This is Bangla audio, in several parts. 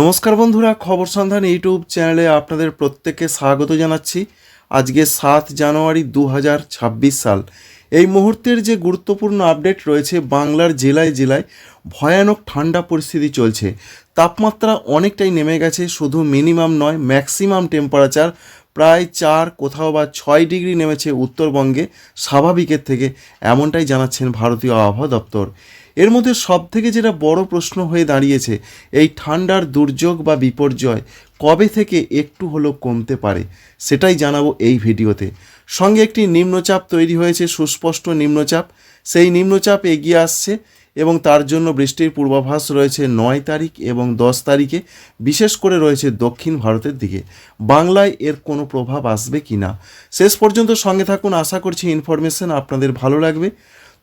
নমস্কার বন্ধুরা, খবর সন্ধান ইউটিউব চ্যানেলে আপনাদের প্রত্যেককে স্বাগত জানাচ্ছি। আজকে সাত জানুয়ারি দু হাজার ছাব্বিশ সাল। এই মুহূর্তের যে গুরুত্বপূর্ণ আপডেট রয়েছে, বাংলার জেলায় জেলায় ভয়ানক ঠান্ডা পরিস্থিতি চলছে। তাপমাত্রা অনেকটাই নেমে গেছে, শুধু মিনিমাম নয়, ম্যাক্সিমাম টেম্পারেচার প্রায় চার, কোথাও বা ছয় ডিগ্রি নেমেছে উত্তরবঙ্গে। স্বাভাবিকের থেকে এমনটাই জানাচ্ছেন ভারতীয় আবহাওয়া দপ্তর। এর মধ্যে সব থেকে যেটা বড় প্রশ্ন হয়ে দাঁড়িয়েছে, এই ঠান্ডার দুর্যোগ বা বিপর্যয় কবে থেকে একটু হলেও কমতে পারে, সেটাই জানাব এই ভিডিওতে। সঙ্গে একটি নিম্নচাপ তৈরি হয়েছে, সুস্পষ্ট নিম্নচাপ। সেই নিম্নচাপ এগিয়ে আসছে এবং তার জন্য বৃষ্টির পূর্বাভাস রয়েছে নয় তারিখ এবং দশ তারিখে। বিশেষ করে রয়েছে দক্ষিণ ভারতের দিকে। বাংলায় এর কোনো প্রভাব আসবে কি না? শেষ পর্যন্ত সঙ্গে থাকুন। আশা করছি ইনফরমেশন আপনাদের ভালো লাগবে।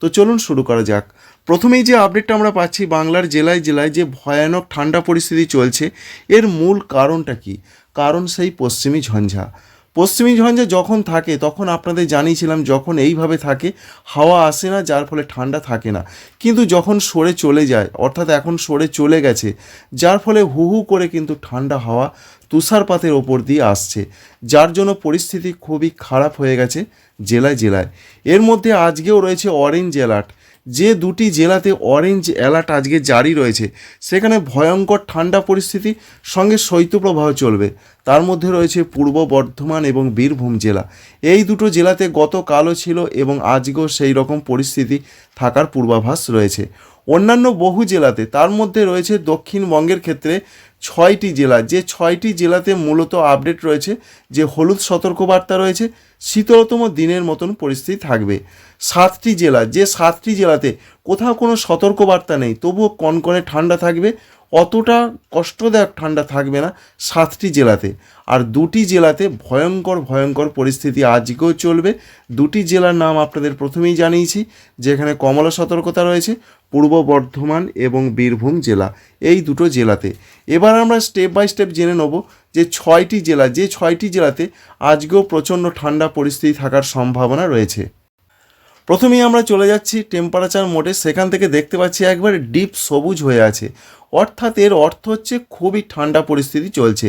তো চলুন শুরু করা যাক। প্রথমেই যে আপডেটটা আমরা পাচ্ছি বাংলার জেলায় জেলায় যে ভয়ানক ঠান্ডা পরিস্থিতি চলছে, এর মূল কারণটা কি? কারণ সেই পশ্চিমী ঝঞ্ঝা। পশ্চিমী ঝঞ্ঝা যখন থাকে, তখন আপনাদের জানিয়েছিলাম যখন এইভাবে থাকে, হাওয়া আসে না, যার ফলে ঠান্ডা থাকে না। কিন্তু যখন সরে চলে যায়, অর্থাৎ এখন সরে চলে গেছে, যার ফলে হু হু করে কিন্তু ঠান্ডা হাওয়া তুষারপাতের ওপর দিয়ে আসছে। যার জন্য পরিস্থিতি খুবই খারাপ হয়ে গেছে জেলায় জেলায়। এর মধ্যে আজকেও রয়েছে অরেঞ্জ অ্যালার্ট যে দুটি জেলাতে অরেঞ্জ অ্যালার্ট আজকে জারি রয়েছে, সেখানে ভয়ঙ্কর ঠান্ডা পরিস্থিতি, সঙ্গে শৈত্যপ্রবাহ চলবে। তার মধ্যে রয়েছে পূর্ব বর্ধমান এবং বীরভূম জেলা। এই দুটো জেলাতে গতকালও ছিল এবং আজকেও সেই রকম পরিস্থিতি থাকার পূর্বাভাস রয়েছে। অন্যান্য বহু জেলাতে, তার মধ্যে রয়েছে দক্ষিণবঙ্গের ক্ষেত্রে ছয়টি জেলা। যে ছয়টি জেলাতে মূলত আপডেট রয়েছে, যে হলুদ সতর্কবার্তা রয়েছে, শীতলতম দিনের মতন পরিস্থিতি থাকবে। সাতটি জেলা, যে সাতটি জেলাতে কোথাও কোনো সতর্কবার্তা নেই, তবুও কনকনে ঠান্ডা থাকবে, অতটা কষ্টদায়ক ঠান্ডা থাকবে না সাতটি জেলাতে। আর দুটি জেলাতে ভয়ঙ্কর ভয়ঙ্কর পরিস্থিতি আজকেও চলবে। দুটি জেলার নাম আপনাদের প্রথমেই জানিয়েছি, যেখানে কমলা সতর্কতা রয়েছে পূর্ব বর্ধমান এবং বীরভূম জেলা, এই দুটো জেলাতে। এবার আমরা স্টেপ বাই স্টেপ জেনে নেব যে ছয়টি জেলা, যে ছয়টি জেলাতে আজকেও প্রচণ্ড ঠান্ডা পরিস্থিতি থাকার সম্ভাবনা রয়েছে। প্রথমেই আমরা চলে যাচ্ছি টেম্পারেচার মোডে, সেখান থেকে দেখতে পাচ্ছি একবার ডিপ সবুজ হয়ে আছে। অর্থাৎ এর অর্থ হচ্ছে খুবই ঠান্ডা পরিস্থিতি চলছে।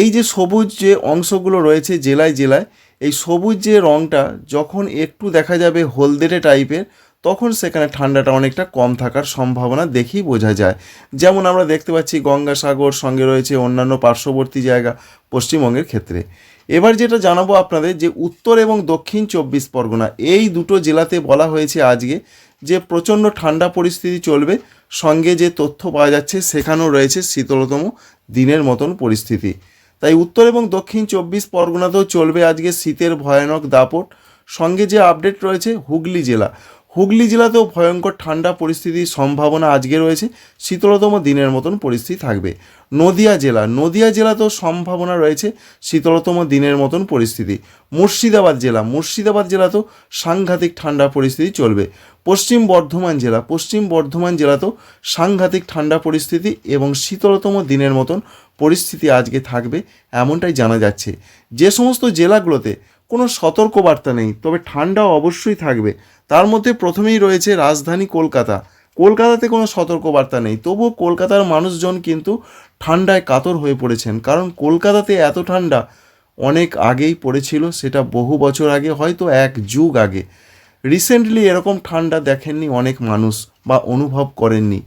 এই যে সবুজ যে অংশগুলো রয়েছে জেলায় জেলায়, এই সবুজ যে রঙটা যখন একটু দেখা যাবে হলদেটে টাইপের তখন সেখানে ঠান্ডাটা অনেকটা কম থাকার সম্ভাবনা দেখেই বোঝা যায়। যেমন আমরা দেখতে পাচ্ছি গঙ্গাসাগর সঙ্গে রয়েছে অন্যান্য পার্শ্ববর্তী জায়গা পশ্চিমবঙ্গের ক্ষেত্রে। এবার যেটা জানাব আপনাদের যে উত্তর এবং দক্ষিণ চব্বিশ পরগনা, এই দুটো জেলাতে বলা হয়েছে আজকে যে প্রচণ্ড ঠান্ডা পরিস্থিতি চলবে। সঙ্গে যে তথ্য পাওয়া যাচ্ছে, সেখানেও রয়েছে শীতলতম দিনের মতন পরিস্থিতি। তাই উত্তর এবং দক্ষিণ চব্বিশ পরগনাতেও চলবে আজকে শীতের ভয়ানক দাপট। সঙ্গে যে আপডেট রয়েছে, হুগলি জেলা। হুগলি জেলাতেও ভয়ঙ্কর ঠান্ডা পরিস্থিতির সম্ভাবনা আজকে রয়েছে। শীতলতম দিনের মতন পরিস্থিতি থাকবে। নদিয়া জেলা, নদিয়া জেলাতেও সম্ভাবনা রয়েছে শীতলতম দিনের মতন পরিস্থিতি। মুর্শিদাবাদ জেলা, মুর্শিদাবাদ জেলাতেও সাংঘাতিক ঠান্ডা পরিস্থিতি চলবে। পশ্চিম বর্ধমান জেলা, পশ্চিম বর্ধমান জেলাতেও সাংঘাতিক ঠান্ডা পরিস্থিতি এবং শীতলতম দিনের মতন পরিস্থিতি আজকে থাকবে, এমনটাই জানা যাচ্ছে। যে সমস্ত জেলাগুলোতে কোনো সতর্কবার্তা নেই, তবে ঠান্ডা অবশ্যই থাকবে। তার মধ্যে প্রথমেই রয়েছে রাজধানী কলকাতা। কলকাতাতে কোনো সতর্কবার্তা নেই, তবুও কলকাতার মানুষজন কিন্তু ঠান্ডায় কাতর হয়ে পড়েছেন। কারণ কলকাতাতে এত ঠান্ডা অনেক আগেই পড়েছিল, সেটা বহু বছর আগে, হয়তো এক যুগ আগে। রিসেন্টলি এরকম ঠান্ডা দেখেননি অনেক মানুষ বা অনুভব করেননি।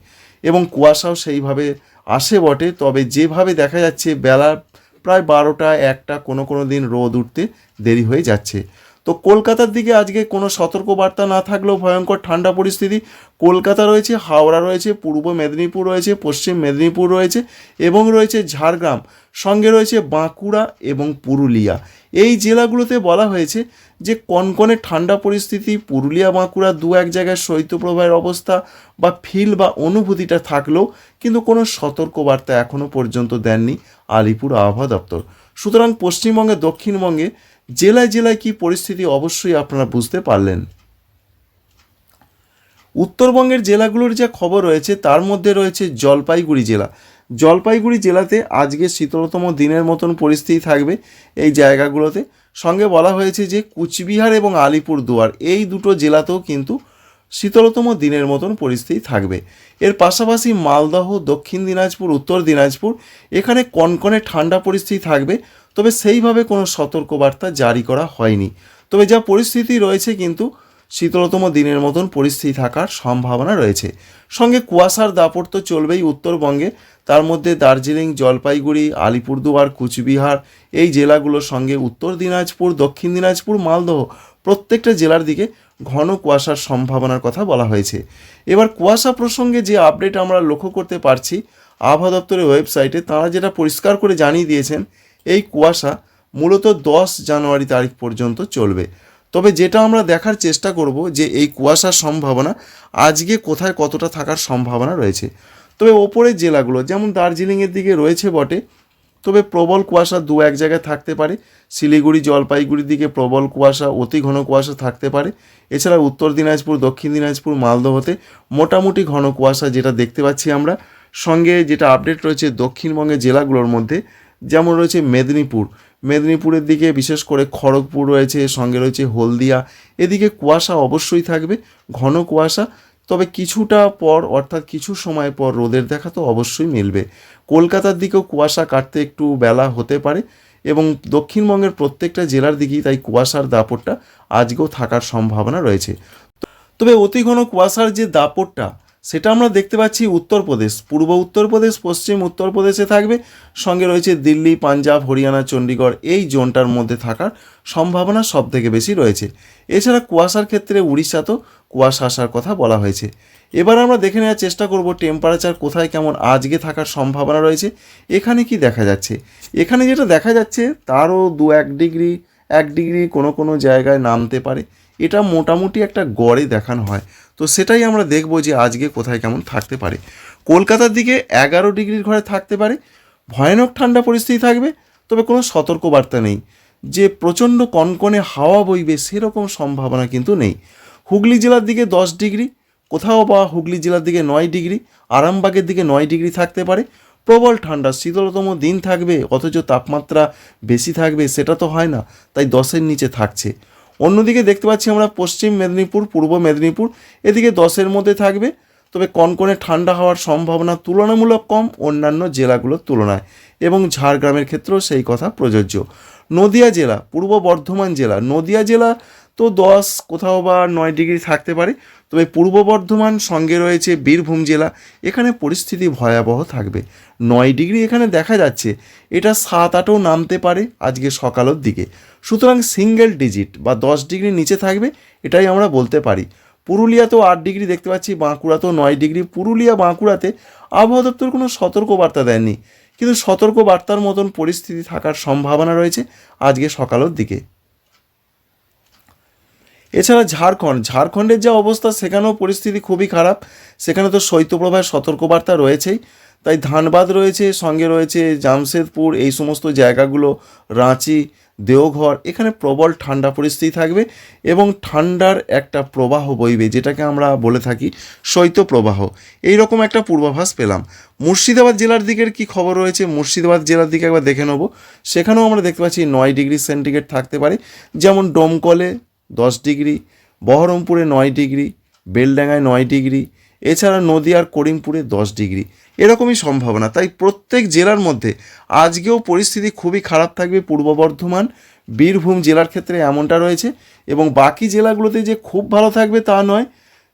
এবং কুয়াশাও সেইভাবে আসে বটে, তবে যেভাবে দেখা যাচ্ছে, বেলা প্রায় বারোটা, একটা, কোনো কোনো দিন রোদ উঠতে দেরি হয়ে যাচ্ছে। তো কলকাতার দিকে আজকে কোনো সতর্কবার্তা না থাকলেও ভয়ঙ্কর ঠান্ডা পরিস্থিতি। কলকাতা রয়েছে, হাওড়া রয়েছে, পূর্ব মেদিনীপুর রয়েছে, পশ্চিম মেদিনীপুর রয়েছে এবং রয়েছে ঝাড়গ্রাম। সঙ্গে রয়েছে বাঁকুড়া এবং পুরুলিয়া। এই জেলাগুলোতে বলা হয়েছে যে কনকনে ঠান্ডা পরিস্থিতি, পুরুলিয়া, বাঁকুড়া দু এক জায়গায় শৈত্যপ্রবাহের অবস্থা বা ফিল বা অনুভূতিটা থাকলেও কিন্তু কোনো সতর্কবার্তা এখনও পর্যন্ত দেননি আলিপুর আবহাওয়া দপ্তর। সুতরাং পশ্চিমবঙ্গে, দক্ষিণবঙ্গে জেলায় জেলায় কি পরিস্থিতি অবশ্যই আপনারা বুঝতে পারলেন। উত্তরবঙ্গের জেলাগুলোর যা খবর রয়েছে, তার মধ্যে রয়েছে জলপাইগুড়ি জেলা। জলপাইগুড়ি জেলাতে আজকে শীতলতম দিনের মতন পরিস্থিতি থাকবে এই জায়গাগুলোতে। সঙ্গে বলা হয়েছে যে, কুচবিহার এবং আলিপুর দুয়ার এই দুটো জেলাতেও কিন্তু শীতলতম দিনের মতন পরিস্থিতি থাকবে। এর পাশাপাশি মালদহ, দক্ষিণ দিনাজপুর, উত্তর দিনাজপুর এখানে কনকনে ঠান্ডা পরিস্থিতি থাকবে, তবে সেইভাবে কোনো সতর্কবার্তা জারি করা হয়নি। তবে যা পরিস্থিতি রয়েছে কিন্তু শীতলতম দিনের মতন পরিস্থিতি থাকার সম্ভাবনা রয়েছে। সঙ্গে কুয়াশার দাপট তো চলবেই উত্তরবঙ্গে। তার মধ্যে দার্জিলিং, জলপাইগুড়ি, আলিপুরদুয়ার, কুচবিহার এই জেলাগুলোর সঙ্গে উত্তর দিনাজপুর, দক্ষিণ দিনাজপুর, মালদহ প্রত্যেকটা জেলার দিকে ঘন কুয়াশার সম্ভাবনার কথা বলা হয়েছে। এবার কুয়াশা প্রসঙ্গে যে আপডেট আমরা লক্ষ্য করতে পারছি, আবহাওয়া দপ্তরের ওয়েবসাইটে তারা যেটা পরিষ্কার করে জানিয়ে দিয়েছেন, এই কুয়াশা মূলত দশ জানুয়ারি তারিখ পর্যন্ত চলবে। তবে যেটা আমরা দেখার চেষ্টা করব যে এই কুয়াশার সম্ভাবনা আজকে কোথায় কতটা থাকার সম্ভাবনা রয়েছে। তবে ওপরের জেলাগুলো, যেমন দার্জিলিংয়ের দিকে রয়েছে বটে তবে প্রবল কুয়াশা দু এক জায়গায় থাকতে পারে। শিলিগুড়ি, জলপাইগুড়ির দিকে প্রবল কুয়াশা, অতি ঘন কুয়াশা থাকতে পারে। এছাড়া উত্তর দিনাজপুর, দক্ষিণ দিনাজপুর, মালদহতে মোটামুটি ঘন কুয়াশা যেটা দেখতে পাচ্ছি আমরা। সঙ্গে যেটা আপডেট রয়েছে দক্ষিণবঙ্গের জেলাগুলোর মধ্যে, যেমন রয়েছে মেদিনীপুর। মেদিনীপুরের দিকে বিশেষ করে খড়গপুর রয়েছে, সঙ্গে রয়েছে হলদিয়া। এদিকে কুয়াশা অবশ্যই থাকবে, ঘন কুয়াশা। তবে কিছুটা পর, অর্থাৎ কিছু সময় পর রোদের দেখা তো অবশ্যই মিলবে। কলকাতার দিকেও কুয়াশা কাটতে একটু বেলা হতে পারে এবং দক্ষিণবঙ্গের প্রত্যেকটা জেলার দিকেই তাই কুয়াশার দাপটটা আজকেও থাকার সম্ভাবনা রয়েছে। তবে অতি ঘন কুয়াশার যে দাপটটা সেটা আমরা দেখতে পাচ্ছি উত্তরপ্রদেশ, পূর্ব উত্তরপ্রদেশ, পশ্চিম উত্তরপ্রদেশে থাকবে। সঙ্গে রয়েছে দিল্লি, পাঞ্জাব, হরিয়ানা চণ্ডীগড় এই জোনটার মধ্যে থাকার সম্ভাবনা সব থেকে বেশি রয়েছে। এছাড়া কুয়াশার ক্ষেত্রে উড়িষ্যাতেও কুয়াশা আসার কথা বলা হয়েছে। এবার আমরা দেখে নেওয়ার চেষ্টা করব টেম্পারেচার কোথায় কেমন আজকে থাকার সম্ভাবনা রয়েছে। এখানে কি দেখা যাচ্ছে? এখানে যেটা দেখা যাচ্ছে, তারও দু এক ডিগ্রি এক ডিগ্রি কোনো কোনো জায়গায় নামতে পারে। এটা মোটামুটি একটা গড়ে দেখানো হয়। তো সেটাই আমরা দেখব যে আজকে কোথায় কেমন থাকতে পারে। কলকাতার দিকে এগারো ডিগ্রির ঘরে থাকতে পারে, ভয়ানক ঠান্ডা পরিস্থিতি থাকবে, তবে কোনো সতর্কবার্তা নেই। যে প্রচণ্ড কনকনে হাওয়া বইবে সেরকম সম্ভাবনা কিন্তু নেই। হুগলি জেলার দিকে দশ ডিগ্রি, কোথাও বা হুগলি জেলার দিকে নয় ডিগ্রি, আরামবাগের দিকে নয় ডিগ্রি থাকতে পারে। প্রবল ঠান্ডা, শীতলতম দিন থাকবে, অথচ তাপমাত্রা বেশি থাকবে, সেটা তো হয় না, তাই দশের নিচে থাকছে। অন্যদিকে দেখতে পাচ্ছি আমরা পশ্চিম মেদিনীপুর, পূর্ব মেদিনীপুর, এদিকে দশের মধ্যে থাকবে। তবে কনকনে ঠান্ডা হওয়ার সম্ভাবনা তুলনামূলক কম, অন্যান্য জেলাগুলোর তুলনায়। এবং ঝাড়গ্রামের ক্ষেত্রেও সেই কথা প্রযোজ্য। নদিয়া জেলা, পূর্ব বর্ধমান জেলা, নদিয়া জেলা তো দশ, কোথাও বা নয় ডিগ্রি থাকতে পারে। তবে পূর্ব বর্ধমান সঙ্গে রয়েছে বীরভূম জেলা। এখানে পরিস্থিতি ভয়াবহ থাকবে। নয় ডিগ্রি এখানে দেখা যাচ্ছে। এটা সাত আটও নামতে পারে আজকে সকালের দিকে। সুতরাং সিঙ্গেল ডিজিট বা দশ ডিগ্রি নিচে থাকবে, এটাই আমরা বলতে পারি। পুরুলিয়াতেও আট ডিগ্রি দেখতে পাচ্ছি, বাঁকুড়াতেও নয় ডিগ্রি। পুরুলিয়া, বাঁকুড়াতে আবহাওয়া দপ্তর কোনো সতর্কবার্তা দেননি কিন্তু সতর্কবার্তার মতন পরিস্থিতি থাকার সম্ভাবনা রয়েছে আজকে সকালের দিকে। এছাড়া ঝাড়খণ্ড, ঝাড়খণ্ডের যা অবস্থা, সেখানেও পরিস্থিতি খুবই খারাপ। সেখানে তো শৈত্যপ্রবাহের সতর্কবার্তা রয়েছেই। তাই ধানবাদ রয়েছে, সঙ্গে রয়েছে জামশেদপুর, এই সমস্ত জায়গাগুলো, রাঁচি, দেওঘর, এখানে প্রবল ঠান্ডা পরিস্থিতি থাকবে এবং ঠান্ডার একটা প্রবাহ বইবে, যেটাকে আমরা বলে থাকি শৈত্যপ্রবাহ। এই রকম একটা পূর্বাভাস পেলাম। মুর্শিদাবাদ জেলার দিকের কি খবর রয়েছে? মুর্শিদাবাদ জেলার দিকে একবার দেখে নেব। সেখানেও আমরা দেখতে পাচ্ছি নয় ডিগ্রি সেন্টিগ্রেড থাকতে পারে। যেমন ডোমকলে দশ ডিগ্রি, বহরমপুরে নয় ডিগ্রি, বেলডাঙ্গায় নয় ডিগ্রি, এছাড়া নদিয়ার করিমপুরে দশ ডিগ্রি। এরকমই সম্ভাবনা। তাই প্রত্যেক জেলার মধ্যে আজকেও পরিস্থিতি খুবই খারাপ থাকবে পূর্ব বর্ধমান, বীরভূম জেলার ক্ষেত্রে এমনটা রয়েছে এবং বাকি জেলাগুলোতে যে খুব ভালো থাকবে তা নয়।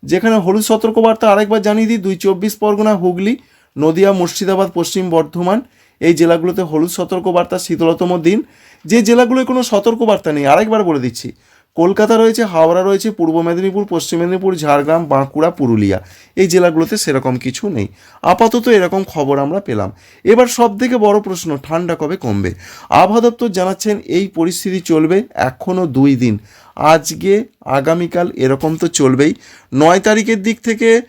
যেখানে হলুদ সতর্কবার্তা আরেকবার জানিয়ে দিই, দুই চব্বিশ পরগনা, হুগলি, নদিয়া, মুর্শিদাবাদ, পশ্চিম বর্ধমান, এই জেলাগুলোতে হলুদ সতর্কবার্তা শীতলতম দিন। যে জেলাগুলোয় কোনো সতর্কবার্তা নেই, আরেকবার বলে দিচ্ছি কলকাতা রয়েছে, হাওড়া রয়েছে, পূর্ব মেদিনীপুর, পশ্চিম মেদিনীপুর, ঝাড়গ্রাম, বাঁকুড়া, পুরুলিয়া। এই জেলাগুলোতে সেরকম কিছু নেই। আপাতত এরকম খবর আমরা পেলাম। এবার সব থেকে বড় প্রশ্ন, ঠান্ডা কবে কমবে? আবহাওয়া দপ্তর জানাচ্ছেন, এই পরিস্থিতি চলবে এখনও দুই দিন। আজকে, আগামীকাল এরকম তো চলবেই। নয় তারিখের দিক থেকে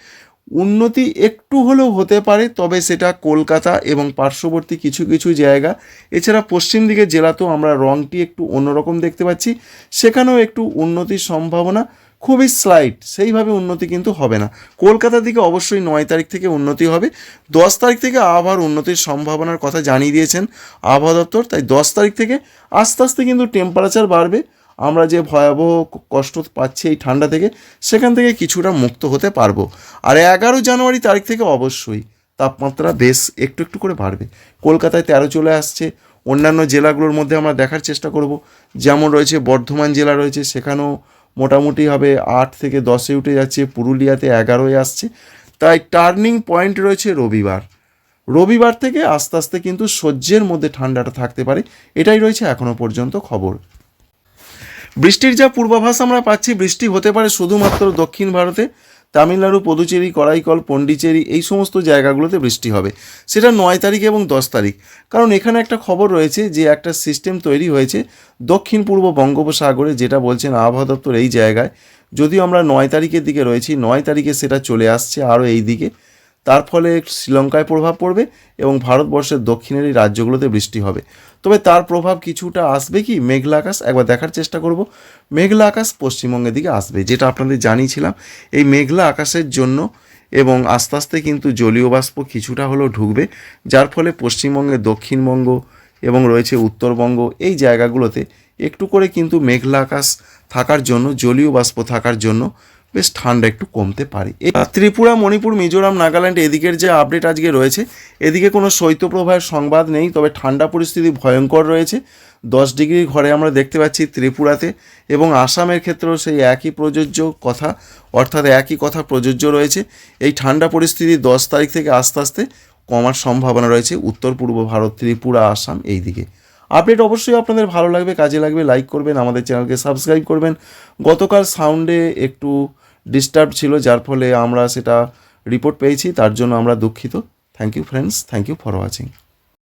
উন্নতি একটু হলেও হতে পারে, তবে সেটা কলকাতা এবং পার্শ্ববর্তী কিছু কিছু জায়গা। এছাড়া পশ্চিম দিকের জেলাতেও আমরা রংটি একটু অন্যরকম দেখতে পাচ্ছি। সেখানেও একটু উন্নতির সম্ভাবনা খুবই স্লাইট সেইভাবে উন্নতি কিন্তু হবে না। কলকাতার দিকে অবশ্যই নয় তারিখ থেকে উন্নতি হবে। দশ তারিখ থেকে আবার উন্নতির সম্ভাবনার কথা জানিয়ে দিয়েছেন আবহাওয়া দপ্তর। তাই দশ তারিখ থেকে আস্তে আস্তে কিন্তু টেম্পারেচার বাড়বে। আমরা যে ভয়াবহ কষ্ট পাচ্ছি এই ঠান্ডা থেকে, সেখান থেকে কিছুটা মুক্ত হতে পারব। আর এগারো জানুয়ারি তারিখ থেকে অবশ্যই তাপমাত্রা বেশ একটু একটু করে বাড়বে। কলকাতায় তেরো চলে আসছে। অন্যান্য জেলাগুলোর মধ্যে আমরা দেখার চেষ্টা করব। যেমন রয়েছে বর্ধমান জেলা রয়েছে, সেখানেও মোটামুটি হবে আট থেকে দশে উঠে যাচ্ছে। পুরুলিয়াতে এগারোয় আসছে। তাই টার্নিং পয়েন্ট রয়েছে রবিবার। রবিবার থেকে আস্তে আস্তে কিন্তু সহ্যের মধ্যে ঠান্ডাটা থাকতে পারে। এটাই রয়েছে এখনও পর্যন্ত খবর। বৃষ্টির যা পূর্বাভাস আমরা পাচ্ছি, বৃষ্টি হতে পারে শুধুমাত্র দক্ষিণ ভারতে, তামিলনাড়ু, পদুচেরি করাইকল পন্ডিচেরি, এই সমস্ত জায়গাগুলোতে বৃষ্টি হবে। সেটা নয় তারিখ এবং দশ তারিখ। কারণ এখানে একটা খবর রয়েছে যে একটা সিস্টেম তৈরি হয়েছে দক্ষিণ পূর্ব বঙ্গোপসাগরে, যেটা বলছেন আবহাওয়া দপ্তর এই জায়গায়। যদিও আমরা নয় তারিখের দিকে রয়েছি, নয় তারিখে সেটা চলে আসছে আরও এই দিকে। তার ফলে শ্রীলঙ্কায় প্রভাব পড়বে এবং ভারতবর্ষের দক্ষিণের এই রাজ্যগুলোতে বৃষ্টি হবে। তবে তার প্রভাব কিছুটা আসবে কি? মেঘলা আকাশ, একবার দেখার চেষ্টা করব। মেঘলা আকাশ পশ্চিমবঙ্গের দিকে আসবে, যেটা আপনাদের জানিয়েছিলাম। এই মেঘলা আকাশের জন্য এবং আস্তে আস্তে কিন্তু জলীয় বাষ্প কিছুটা হলেও ঢুকবে, যার ফলে পশ্চিমবঙ্গে দক্ষিণবঙ্গ এবং রয়েছে উত্তরবঙ্গ এই জায়গাগুলোতে একটু করে কিন্তু মেঘলা আকাশ থাকার জন্য, জলীয় বাষ্প থাকার জন্য বেশ ঠান্ডা একটু কমতে পারে। ত্রিপুরা, মণিপুর, মিজোরাম, নাগাল্যান্ড এদিকের যে আপডেট আজকে রয়েছে, এদিকে কোনো শৈত্যপ্রবাহের সংবাদ নেই, তবে ঠান্ডা পরিস্থিতি ভয়ঙ্কর রয়েছে। দশ ডিগ্রি ঘরে আমরা দেখতে পাচ্ছি ত্রিপুরাতে এবং আসামের ক্ষেত্রেও সেই একই প্রযোজ্য কথা, অর্থাৎ একই কথা প্রযোজ্য রয়েছে। এই ঠান্ডা পরিস্থিতি দশ তারিখ থেকে আস্তে আস্তে কমার সম্ভাবনা রয়েছে উত্তর, পূর্ব ভারত, ত্রিপুরা, আসাম এই দিকে আপডেট অবশ্যই আপনাদের ভালো লাগবে, কাজে লাগবে, লাইক করবেন, আমাদের চ্যানেলকে সাবস্ক্রাইব করবেন। গতকাল সাউন্ডে একটু ডিস্টার্ব ছিল, যার ফলে আমরা সেটা রিপোর্ট পেয়েছি, তার জন্য আমরা দুঃখিত। Thank you friends thank you for watching